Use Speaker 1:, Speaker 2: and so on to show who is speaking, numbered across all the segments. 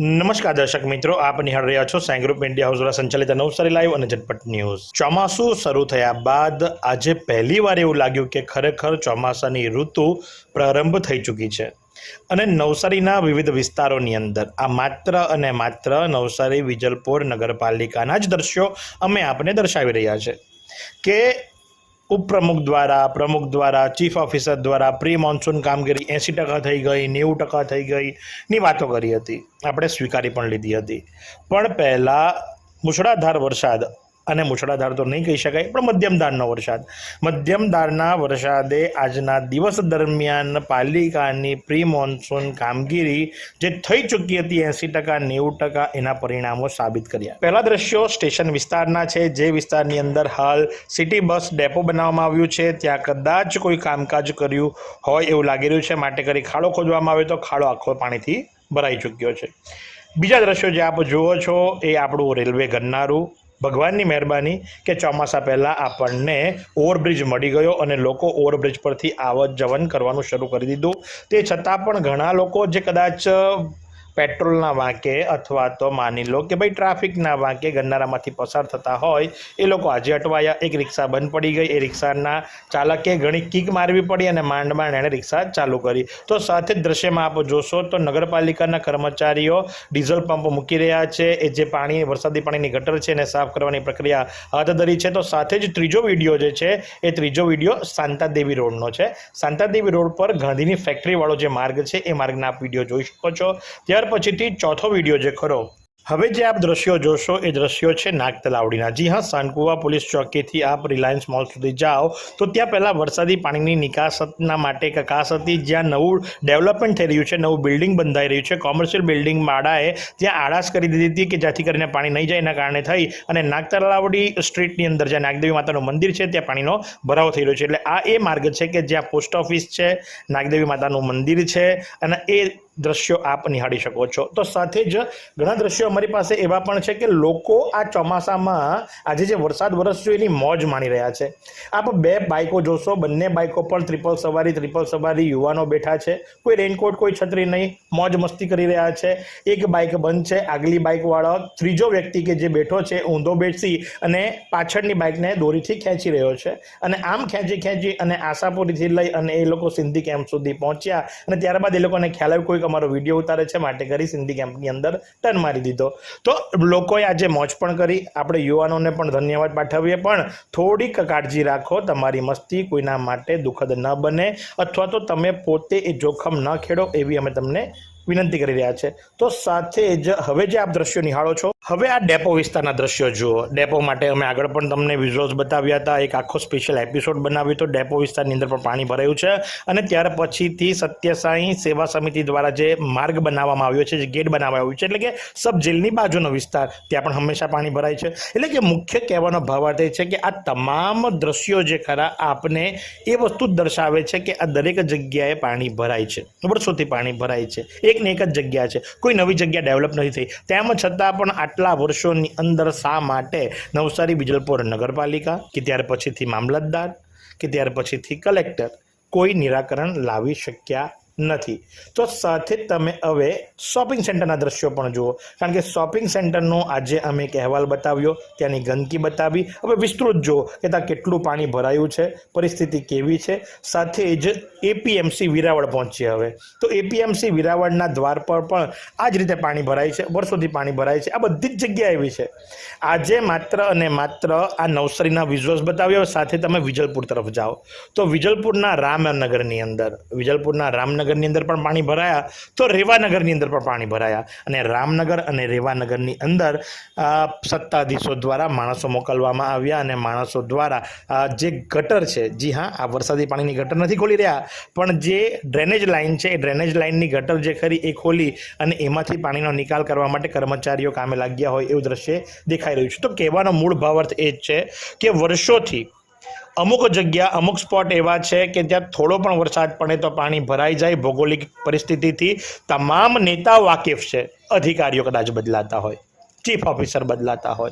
Speaker 1: નમસ્કાર દર્શક મિત્રો, આપ નિહાળ રહ્યા છો સાઈ ગ્રુપ ઇન્ડિયા હાઉસ દ્વારા સંચાલિત નવસારી લાઈવ અને ઝટપટ ન્યૂઝ. ચોમાસું શરૂ થયા બાદ આજે પહેલીવાર એવું લાગ્યું કે ખરેખર ચોમાસાની ઋતુ પ્રારંભ થઈ ચૂકી છે. અને નવસારીના વિવિધ વિસ્તારોની અંદર, આ માત્ર અને માત્ર નવસારી વિજલપોર નગરપાલિકાના જ દ્રશ્યો અમે આપને દર્શાવી રહ્યા છે કે ઉપપ્રમુખ દ્વારા, પ્રમુખ દ્વારા, ચીફ ઓફિસર દ્વારા પ્રી મોન્સૂન કામગીરી એંસી ટકા થઈ ગઈ, નેવું ટકા થઈ ગઈ ની વાતો કરી હતી. આપણે સ્વીકારી પણ લીધી હતી. પણ પહેલાં મુશળાધાર વરસાદ અને મુશળાધાર તો નહીં કહી શકાય, પણ મધ્યમ ધારનો વરસાદ. મધ્યમ ધારના વરસાદે આજના દિવસ દરમિયાન પાલિકાની પ્રી મોન્સૂન કામગીરી જે થઈ ચૂકી હતી એંસી ટકા, નેવું ટકા એના પરિણામો સાબિત કર્યા. પહેલા દ્રશ્યો સ્ટેશન વિસ્તારના છે, જે વિસ્તારની અંદર હાલ સિટી બસ ડેપો બનાવવામાં આવ્યું છે. ત્યાં કદાચ કોઈ કામકાજ કર્યું હોય એવું લાગી રહ્યું છે. માટે કરી ખાડો ખોદવામાં આવ્યો તો ખાડો આખો પાણીથી ભરાઈ ચૂક્યો છે. બીજા દ્રશ્યો જે આપ જુઓ છો એ આપણું રેલવે ગરનારું. ભગવાનની મહેરબાની કે ચોમાસા પહેલાં આપણને ઓવરબ્રિજ મળી ગયો અને લોકો ઓવરબ્રિજ પરથી આવત જવન કરવાનું શરૂ કરી દીધું. તે છતાં પણ ઘણા લોકો જે કદાચ પેટ્રોલના વાંકે અથવા તો માની લો કે ભાઈ ટ્રાફિકના વાંકે ગન્નારામાંથી પસાર થતા હોય, એ લોકો આજે અટવાયા. એક રિક્ષા બંધ પડી ગઈ. એ રિક્ષાના ચાલકે ઘણી કિક મારવી પડી અને માંડ માંડ એણે રિક્ષા ચાલુ કરી. તો સાથે જ દ્રશ્યમાં આપ જોશો તો નગરપાલિકાના કર્મચારીઓ ડીઝલ પંપ મૂકી રહ્યા છે. એ જે પાણી, વરસાદી પાણીની ગટર છે એને સાફ કરવાની પ્રક્રિયા હાથ ધરી છે. તો સાથે જ ત્રીજો વીડિયો જે છે, એ ત્રીજો વીડિયો શાંતાદેવી રોડનો છે. શાંતાદેવી રોડ પર ગાંધીની ફેક્ટરીવાળો જે માર્ગ છે, એ માર્ગના આપ વીડિયો જોઈ શકો છો. ત્યાર પછીથી ચોથો વીડિયો જે ખરો. હવે જે આપ દ્રશ્યો જોશો, એ દ્રશ્યો છે નાગ તલાવડીના જી હા સાનકુવા પોલીસ ચોકીથી આપ રિલાયન્સ મોલ સુધી જાઓ, તો ત્યાં પહેલાં વરસાદી પાણીની નિકાસના માટે કકાસ હતી, જ્યાં નવું ડેવલપમેન્ટ થઈ રહ્યું છે, નવું બિલ્ડિંગ બંધાઈ રહ્યું છે. કોમર્શિયલ બિલ્ડિંગ માળાએ ત્યાં આળાશ કરી દીધી હતી કે જેથી કરીને પાણી નહીં જાય એના કારણે થઈ. અને નાગ તલાવડી સ્ટ્રીટની અંદર જ્યાં નાગદેવી માતાનું મંદિર છે, ત્યાં પાણીનો ભરાવો થઈ રહ્યો છે. એટલે આ એ માર્ગ છે કે જ્યાં પોસ્ટ ઓફિસ છે, નાગદેવી માતાનું મંદિર છે, અને એ દ્રશ્યો આપ નિહાળી શકો છો. તો સાથે જ ઘણા દ્રશ્યો અમારી પાસે એવા પણ છે કે લોકો આ ચોમાસામાં આજે જે વરસાદ વરસ્યો એની મોજ માણી રહ્યા છે. આપ બે બાઇકો જોશો, બંને બાઇકો પર ત્રિપલ સવારી ત્રિપલ સવારી યુવાનો બેઠા છે. કોઈ રેનકોટ કોઈ છત્રી નહીં, મોજ મસ્તી કરી રહ્યા છે. એક બાઇક બંધ છે, આગલી બાઇકવાળો ત્રીજો વ્યક્તિ કે જે બેઠો છે ઊંધો બેસી અને પાછળની બાઇકને દોરીથી ખેંચી રહ્યો છે. અને આમ ખેંચી ખેંચી અને આશાપુરીથી લઈ અને એ લોકો સિંધી કેમ્પ સુધી પહોંચ્યા અને ત્યારબાદ એ લોકોને ખ્યાલ આવ્યો, કોઈક અમારો વીડિયો ઉતારે છે, માટે કરી સિંધી કેમ્પની અંદર ટર્ન મારી દીધો. તો લોકોએ આજે મોજ પણ કરી. આપણે યુવાનોને પણ ધન્યવાદ પાઠવીએ. પણ થોડીક કાળજી રાખો, તમારી મસ્તી કોઈના માટે દુઃખદ ન બને. અથવા તો તમે પોતે એ જોખમ ન ખેડો, એવી અમે તમને વિનંતી કરી રહ્યા છે. તો સાથે જ હવે જે આપ દ્રશ્યો નિહાળો છો, હવે આ ડેપો વિસ્તારના દ્રશ્યો જુઓ. ડેપો માટે અમે આગળ પણ તમને વિઝ્યુઅલ્સ બતાવ્યા હતા. એક આખો સ્પેશિયલ એપિસોડ બનાવ્યો તો ડેપો વિસ્તારની અંદર પણ પાણી ભરાયું છે. અને ત્યાર પછીથી સત્યસાઈ સેવા સમિતિ દ્વારા જે માર્ગ બનાવવામાં આવ્યો છે, જે ગેટ બનાવવામાં આવ્યો છે, એટલે કે સબ જેલની બાજુનો વિસ્તાર, ત્યાં પણ હંમેશા પાણી ભરાય છે. એટલે કે મુખ્ય કહેવાનો ભાવાર્થ એ છે કે આ તમામ દ્રશ્યો જે ખરા આપને એ વસ્તુ દર્શાવે છે કે આ દરેક જગ્યાએ પાણી ભરાય છે. વર્ષોથી પાણી ભરાય છે. એક ને એક જ જગ્યા છે. કોઈ નવી જગ્યા ડેવલપ નથી થઈ. તેમ છતાં પણ આટલા વર્ષોની અંદર શા માટે નવસારી, બિજલપુર નગરપાલિકા કે ત્યાર પછીથી મામલતદાર કે ત્યાર પછીથી કલેક્ટર કોઈ નિરાકરણ લાવી શક્યા નથી. તો સાથે જ તમે હવે શોપિંગ સેન્ટરના દ્રશ્યો પણ જુઓ. કારણ કે શોપિંગ સેન્ટરનો આજે અમે એક અહેવાલ બતાવ્યો, ત્યાંની ગંદકી બતાવી. હવે વિસ્તૃત જુઓ કે ત્યાં કેટલું પાણી ભરાયું છે, પરિસ્થિતિ કેવી છે. સાથે જ એપીએમસી વિરાવળ પહોંચી હવે. તો એપીએમસી વિરાવળના દ્વાર પર પણ આ જ રીતે પાણી ભરાય છે, વર્ષોથી પાણી ભરાય છે. આ બધી જ જગ્યા એવી છે. આજે માત્ર અને માત્ર આ નવસારીના વિઝ્યુઅલ્સ બતાવ્યો સાથે તમે વિજલપુર તરફ જાઓ. તો વિજલપુરના રામનગરની અંદર, વિજલપુરના રામનગરની અંદર પણ પાણી ભરાયા, તો રેવાનગરની અંદર પણ પાણી ભરાયા. અને રામનગર અને રેવાનગરની અંદર સત્તાધીશો દ્વારા માણસો મોકલવામાં આવ્યા અને માણસો દ્વારા જે ગટર છે, જી હા, આ વરસાદી પાણીની ગટર નથી ખોલી રહ્યા, પણ જે ડ્રેનેજ લાઇન છે, એ ડ્રેનેજ લાઇનની ગટર જે ખરી એ ખોલી અને એમાંથી પાણીનો નિકાલ કરવા માટે કર્મચારીઓ કામે લાગ્યા હોય એવું દ્રશ્ય દેખાઈ રહ્યું છે. તો કહેવાનો મૂળ ભાવાર્થ એ જ છે કે વર્ષોથી અમુક જગ્યા, અમુક સ્પોટ એવા છે કે ત્યાં થોડો પણ વરસાદ પડે તો પાણી ભરાઈ જાય. ભૌગોલિક પરિસ્થિતિથી તમામ નેતાઓ વાકેફ છે. અધિકારીઓ કદાચ બદલાતા હોય ચીફ ઓફિસર બદલાતા હોય.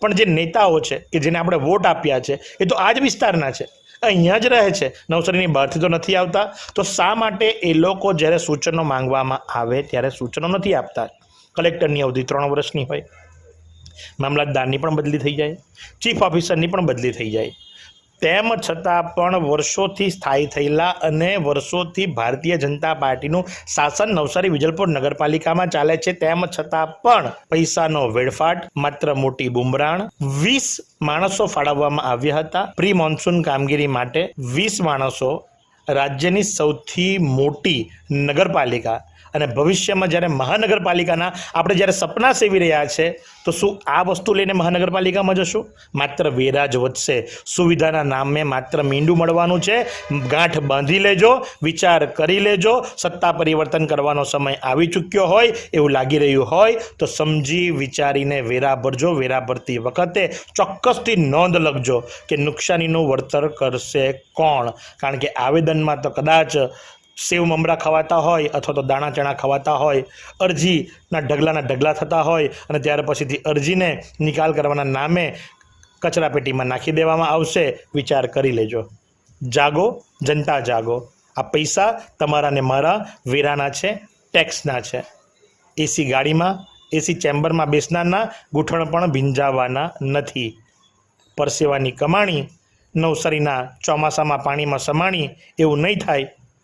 Speaker 1: પણ જે નેતાઓ છે, કે જેને આપણે વોટ આપ્યા છે, એ તો આ જ વિસ્તારના છે. અહીંયા જ રહે છે. નવસારીની બહારથી તો નથી આવતા. તો શા માટે એ લોકો જ્યારે સૂચનો માંગવામાં આવે ત્યારે સૂચનો નથી આપતા? કલેક્ટરની અવધિ ત્રણ વર્ષની હોય. મામલતદારની પણ બદલી થઈ જાય. ચીફ ઓફિસરની પણ બદલી થઈ જાય. તેમ છતાં પણ વર્ષોથી સ્થાયી થયેલા અને વર્ષોથી ભારતીય જનતા પાર્ટીનું શાસન નવસારી વિજલપુર નગરપાલિકામાં ચાલે છે. તેમ છતાં પણ પૈસાનો વેડફાટ, માત્ર મોટી બુમરાણ, વીસ માણસો ફાળવવામાં આવ્યા હતા. પ્રી મોન્સૂન કામગીરી માટે વીસ માણસો રાજ્યની સૌથી મોટી નગરપાલિકા અને ભવિષ્યમાં જ્યારે મહાનગરપાલિકાના આપણે જ્યારે સપના સેવી રહ્યા છે તો શું આ વસ્તુ લઈને મહાનગરપાલિકામાં જશું? માત્ર વેરા જ વધશે. સુવિધાના નામે માત્ર મીંડું મળવાનું છે. ગાંઠ બાંધી લેજો, વિચાર કરી લેજો. સત્તા પરિવર્તન કરવાનો સમય આવી ચૂક્યો હોય, એવું લાગી રહ્યું હોય, તો સમજી વિચારીને વેરા ભરજો. વેરા ભરતી વખતે ચોક્કસથી નોંધ લખજો કે નુકસાનીનું વળતર કરશે કોણ? કારણ કે આવેદનમાં તો કદાચ સેવ મમરા ખવાતા હોય અથવા તો દાણા ચણા ખવાતા હોય, અરજીના ઢગલાના ઢગલા થતા હોય અને ત્યાર પછીથી અરજીને નિકાલ કરવાના નામે કચરાપેટીમાં નાખી દેવામાં આવશે. વિચાર કરી લેજો. જાગો, જનતા જાગો. આ પૈસા તમારા ને મારા વેરાના છે, ટેક્સના છે. એસી ગાડીમાં એસી ચેમ્બરમાં બેસનારના ગૂંઠણ પણ ભીંજાવાના નથી. પરસેવાની કમાણી નવસારીના ચોમાસામાં પાણીમાં સમાણી એવું નહીં થાય